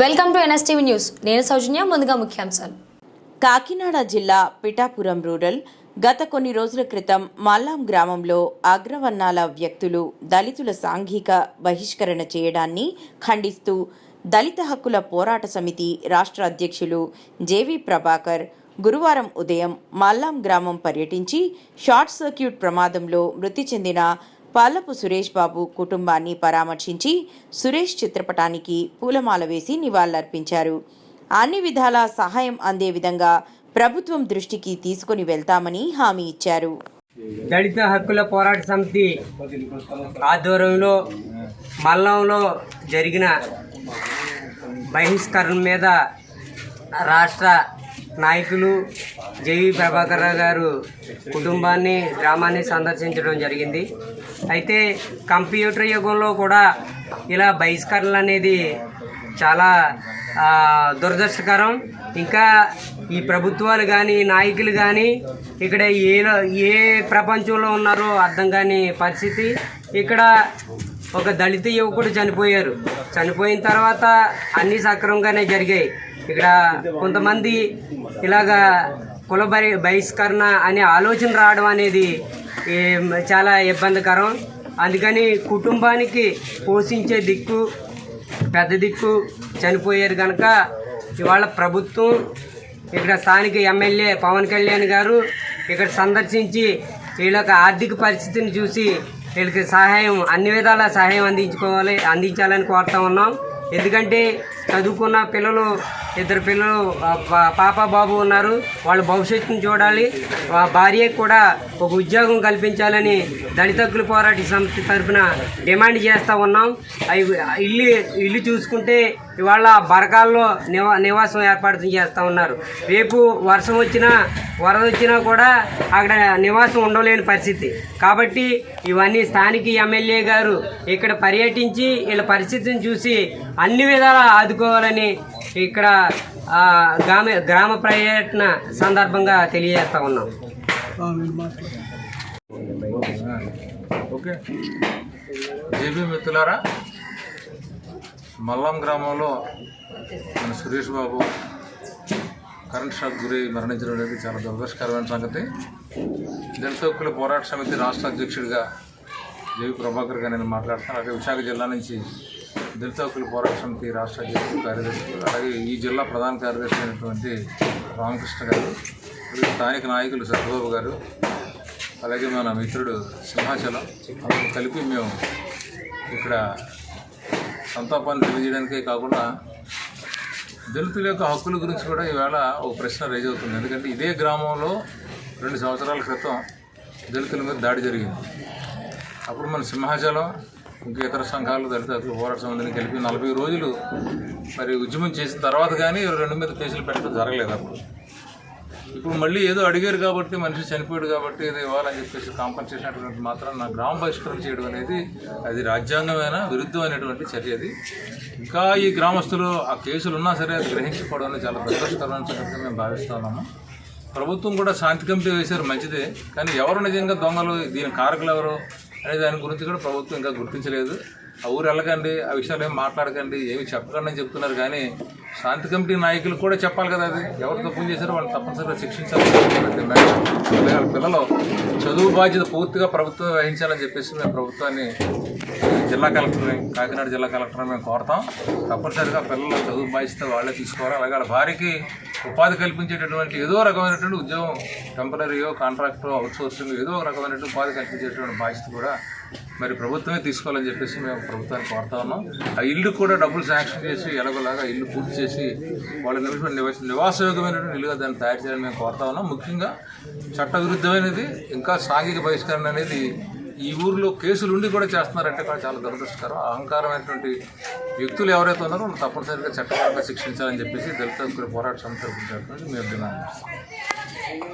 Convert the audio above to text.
Welcome to NSTV news. నేను సౌజన్య ముందుగా ముఖ్యాంశాలు. కాకినాడ జిల్లా పిఠాపురం రూరల్ గత కొన్ని రోజుల క్రితం మల్లాం గ్రామంలో అగ్రవర్ణాల వ్యక్తులు దళితుల సాంఘిక బహిష్కరణ చేయడాన్ని ఖండిస్తూ దళిత హక్కుల పోరాట సమితి రాష్ట్ర అధ్యక్షులు జేవి ప్రభాకర్ గురువారం ఉదయం మల్లాం గ్రామం పర్యటించి షార్ట్ సర్క్యూట్ ప్రమాదంలో మృతి చెందిన పాలపు సురేష్ బాబు కుటుంబాన్ని పరామర్శించి సురేష్ చిత్రపటానికి పూలమాల వేసి నివాళులర్పించారు. అన్ని విధాల సహాయం అందే విధంగా ప్రభుత్వం దృష్టికి తీసుకుని వెళ్తామని హామీ ఇచ్చారు. దళిత హక్కుల పోరాట సమితి ఆధ్వర్యంలో మల్లంలో జరిగిన బహిష్కరణ మీద రాష్ట్ర నాయకులు జేవి ప్రభాకర్ రావు గారు కుటుంబాన్ని గ్రామాన్ని సందర్శించడం జరిగింది. అయితే కంప్యూటర్ యుగంలో కూడా ఇలా బహిష్కరణలు అనేది చాలా దురదృష్టకరం. ఇంకా ఈ ప్రభుత్వాలు కానీ నాయకులు కానీ ఇక్కడ ఏ ఏ ప్రపంచంలో ఉన్నారో అర్థం కాని పరిస్థితి. ఇక్కడ ఒక దళిత యువకుడు చనిపోయారు. చనిపోయిన తర్వాత అన్నీ సక్రమంగానే జరిగాయి. ఇక్కడ కొంతమంది ఇలాగా కుల బహిష్కరణ అనే ఆలోచన రావడం అనేది చాలా ఇబ్బందికరం. అందుకని కుటుంబానికి పోషించే దిక్కు పెద్ద దిక్కు చనిపోయారు కనుక ఇవాళ ప్రభుత్వం ఇక్కడ స్థానిక ఎమ్మెల్యే పవన్ కళ్యాణ్ గారు ఇక్కడ సందర్శించి వీళ్ళ యొక్క ఆర్థిక పరిస్థితిని చూసి వీళ్ళకి సహాయం అన్ని విధాల సహాయం అందించుకోవాలి అందించాలని కోరుతా ఉన్నాం. ఎందుకంటే చదువుకున్న పిల్లలు ఇద్దరు పిల్లలు పాప బాబు ఉన్నారు. వాళ్ళ భవిష్యత్తును చూడాలి. ఆ భార్యకు కూడా ఒక ఉద్యోగం కల్పించాలని దళితగ్గుల పోరాట సంస్థ తరఫున డిమాండ్ చేస్తూ ఉన్నాం. అవి ఇల్లు ఇల్లు చూసుకుంటే ఇవాళ బరకాల్లో నివా నివాసం ఏర్పాటు చేస్తూ ఉన్నారు. రేపు వర్షం వచ్చినా వరద వచ్చినా కూడా అక్కడ నివాసం ఉండలేని పరిస్థితి. కాబట్టి ఇవన్నీ స్థానిక ఎమ్మెల్యే గారు ఇక్కడ పర్యటించి వీళ్ళ పరిస్థితిని చూసి అన్ని విధాలా ఆదుకోవాలని ఇక్కడ గ్రామ గ్రామ పర్యటన సందర్భంగా తెలియజేస్తా ఉన్నాం. ఓకే. జేబీ మిత్రులారా మల్లం గ్రామంలో మన సురేష్ బాబు కరెంట్ షాక్ గురి మరణించడం అనేది చాలా దురదృష్టకరమైన సంగతి. దళిత పోరాట సమితి రాష్ట్ర అధ్యక్షుడిగా జేవి గారు నేను మాట్లాడుతాను అలాగే విశాఖ జిల్లా నుంచి దళిత హక్కుల పోరాట సమితి రాష్ట్ర అధ్యక్షుడు కార్యదర్శి అలాగే ఈ జిల్లా ప్రధాన కార్యదర్శి అయినటువంటి రామకృష్ణ గారు స్థానిక నాయకులు సత్యబాబు గారు అలాగే మన మిత్రుడు సింహాచలం. అందరూ కలిపి మేము ఇక్కడ సంతాపాన్ని తెలియజేయడానికే కాకుండా దళితుల యొక్క హక్కుల గురించి కూడా ఈవేళ ఒక ప్రశ్న రైజ్ అవుతుంది. ఎందుకంటే ఇదే గ్రామంలో రెండు సంవత్సరాల క్రితం దళితుల మీద దాడి జరిగింది. అప్పుడు మన సింహాచలం ఇంకా ఇతర సంఘాలు దళిత పోరాట సంబంధించి కలిపి నలభై రోజులు మరి ఉద్యమం చేసిన తర్వాత కానీ రెండు మీద కేసులు పెట్టడం జరగలేదు అప్పుడు. ఇప్పుడు మళ్ళీ ఏదో అడిగారు కాబట్టి మనిషి చనిపోయాడు కాబట్టి ఏదో ఇవ్వాలని చెప్పేసి కాంపన్సేషన్ అటువంటి మాత్రం నా గ్రామ బహిష్కరణ చేయడం అనేది అది రాజ్యాంగమైన విరుద్ధమైనటువంటి చర్య అది. ఇంకా ఈ గ్రామస్తులు ఆ కేసులు ఉన్నా సరే అది గ్రహించుకోవడం అనేది చాలా దురదృష్టకరమైన సంగతిగా మేము భావిస్తున్నాము ప్రభుత్వం కూడా శాంతి కమిటీ వేశారు మంచిదే కానీ ఎవరు నిజంగా దొంగలు దీని కారకులు ఎవరు? అనే దాని గురించి కూడా ప్రభుత్వం ఇంకా గుర్తించలేదు. ఆ ఊరు వెళ్ళకండి ఆ విషయాలు ఏమి మాట్లాడకండి ఏమి చెప్పకండి అని చెప్తున్నారు కానీ శాంతి కమిటీ నాయకులు కూడా చెప్పాలి కదా అది. ఎవరు తప్పు చేశారో వాళ్ళు తప్పనిసరిగా శిక్షించాలి వాళ్ళ పిల్లలు చదువు బాధ్యత పూర్తిగా ప్రభుత్వం వహించాలని చెప్పేసి మేము ప్రభుత్వాన్ని జిల్లా కలెక్టర్ని కాకినాడ జిల్లా కలెక్టర్ని మేము కోరతాం. తప్పనిసరిగా పిల్లలు చదువు బాధ్యత వాళ్ళే తీసుకోవాలి. అలాగే వాళ్ళ భార్యకి ఉపాధి కల్పించేటటువంటి ఏదో రకమైనటువంటి ఉద్యోగం టెంపరీయో కాంట్రాక్టో అవుట్సోర్సింగ్ ఏదో ఒక రకమైనటువంటి ఉపాధి కల్పించేటువంటి బాధ్యత కూడా మరి ప్రభుత్వమే తీసుకోవాలని చెప్పేసి మేము ప్రభుత్వాన్ని కోరుతా ఉన్నాం. ఆ ఇల్లు కూడా డబ్బులు శాంక్షన్ చేసి ఎలాగోలాగా ఇల్లు పూర్తి చేసి వాళ్ళ నిమిషం నివాస నివాసయోగ్యమైనటువంటి ఇల్లుగా దాన్ని తయారు చేయాలని మేము కోరుతా ఉన్నాం. ముఖ్యంగా చట్టవిరుద్ధమైనది ఇంకా సాంఘిక బహిష్కరణ అనేది ఈ ఊర్లో కేసులు ఉండి కూడా చేస్తున్నారంటే కూడా చాలా దురదృష్టకరం. అహంకారమైనటువంటి వ్యక్తులు ఎవరైతే ఉన్నారో వాళ్ళు తప్పనిసరిగా చట్టపరంగా శిక్షించాలని చెప్పేసి దళిత పోరాట సమితి మేము డిమాండ్ చేస్తాం